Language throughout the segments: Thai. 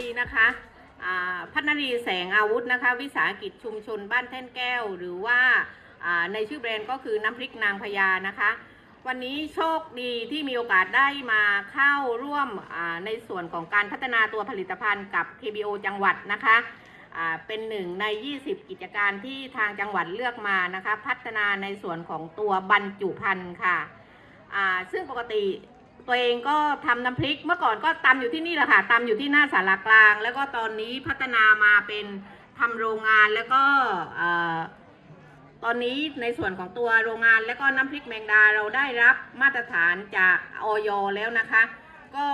ดีนะคะพัฒนารีแสงอาวุธนะคะ วิสาหกิจชุมชนบ้านแท่นแก้ว หรือว่าในชื่อแบรนด์ก็คือน้ำพริกนางพญานะคะ วันนี้โชคดีที่มีโอกาสได้มาเข้าร่วมในส่วนของการพัฒนาตัวผลิตภัณฑ์กับ KBO จังหวัดนะคะเป็นหนึ่งใน 20 กิจการที่ทางจังหวัดเลือกมานะคะ พัฒนาในส่วนของตัวบรรจุภัณฑ์ค่ะซึ่งปกติ ตัวเองก็ทำน้ำพริกเมื่อก่อนก็ตำอยู่ที่นี่แหละค่ะตำอยู่ที่หน้าสารากลาง แล้วก็ตอนนี้พัฒนามาเป็นทำโรงงานแล้วก็อตอนนี้ในส่วนของตัวโรงงานแล้วก็น้ำพริกแมงดาเราได้รับมาตรฐานจากออยแล้วนะคะ ก็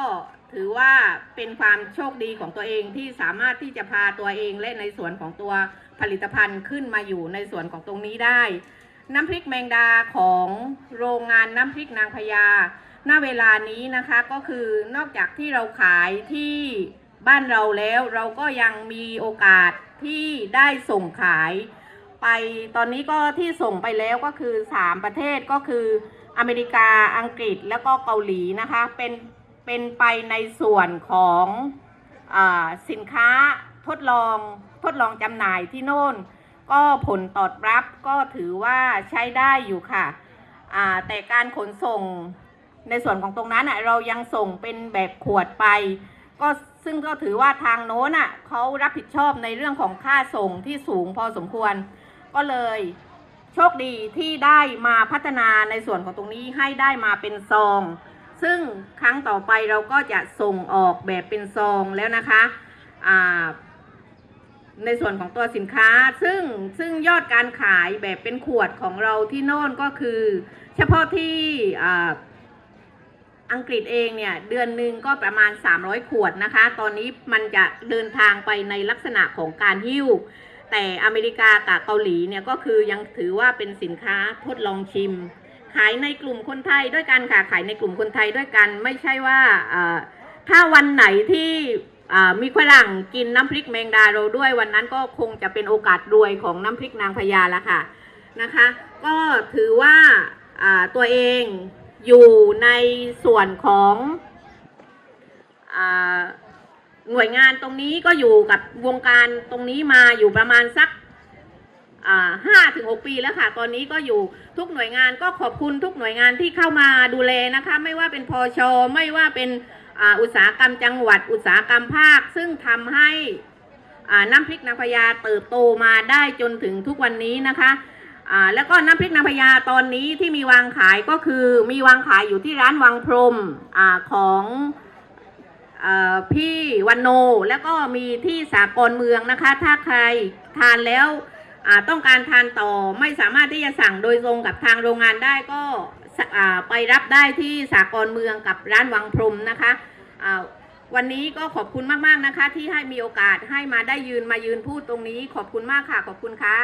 ถือว่าเป็นความโชคดีของตัวเองที่สามารถที่จะพาตัวเองและในส่วนของตัวผลิตภัณฑ์ขึ้นมาอยู่ในส่วนของตรงนี้ได้ น้ำพริกแมงดาของโรงงานน้ำพริกนางพญา ณเวลานี้นะคะก็คือนอกจากที่เราขายที่บ้านเราแล้วเราก็ยังมีโอกาสที่ได้ส่งขายไปตอนนี้ก็ที่ส่งไปแล้วก็คือ 3 ประเทศก็คืออเมริกาอังกฤษแล้วก็เกาหลีนะคะเป็นเป็นไปในส่วนของอสินค้าทดลองทดลองจำหน่ายที่โน่น ก็ผลตอบรับก็ถือว่าใช้ได้อยู่ค่ะแต่การขนส่ง ในส่วนของตรงนั้นอะเรายังส่งเป็นแบบขวดไป ก็ซึ่งก็ถือว่าทางโน้นอะเขารับผิดชอบในเรื่องของค่าส่งที่สูงพอสมควร ก็เลยโชคดีที่ได้มาพัฒนาในส่วนของตรงนี้ให้ได้มาเป็นซอง ซึ่งครั้งต่อไปเราก็จะส่งออกแบบเป็นซองแล้วนะคะอ่าในส่วนของตัวสินค้า ซึ่งซึ่งยอดการขายแบบเป็นขวดของเราที่โน่นก็คือ เฉพาะที่ อังกฤษเองเนี่ยเดือนหนึ่งก็ประมาณ 300 ขวดนะคะ ตอนนี้มันจะเดินทางไปในลักษณะของการหิ้ว แต่อเมริกากับเกาหลีเนี่ยก็คือยังถือว่าเป็นสินค้าทดลองชิม ขายในกลุ่มคนไทยด้วยกันค่ะขายในกลุ่มคนไทยด้วยกัน ไม่ใช่ว่าถ้าวันไหนที่มีฝรั่งกินน้ำพริกแมงดาเราด้วยวันนั้นก็คงจะเป็นโอกาสรวยของน้ำพริกนางพญาละค่ะนะคะ ก็ถือว่าตัวเอง อยู่ในส่วนของอหน่วยงานตรงนี้ก็อยู่กับวงการตรงนี้มาอยู่ประมาณสักห้าถึงหกปีแล้วค่ะ ตอนนี้ก็อยู่ทุกหน่วยงานก็ขอบคุณทุกหน่วยงานที่เข้ามาดูแลนะคะ ไม่ว่าเป็นพอชไม่ว่าเป็นอุตสาหกรรมจังหวัด อุตสาหกรรมภาค ซึ่งทำให้น้ำพริกนางพญาเติบโตมาได้จนถึงทุกวันนี้นะคะ อ่าแล้วก็น้ำพริกนางพญาตอนนี้ที่มีวางขายก็คือมีวางขายอยู่ที่ร้านวังพรมอาของอพี่วันโน แล้วก็มีที่สากลเมืองนะคะ ถ้าใครทานแล้วอ่าต้องการทานต่อไม่สามารถที่จะสั่งโดยตรงกับทางโรงงานได้ก็อ่าไปรับได้ที่สากลเมืองกับร้านวังพรมนะคะอ่าวันนี้ก็ขอบคุณมาก ๆ นะคะ ที่ให้มีโอกาสให้มาได้ยืนมายืนพูดตรงนี้ ขอบคุณมากค่ะ ขอบคุณค่ะ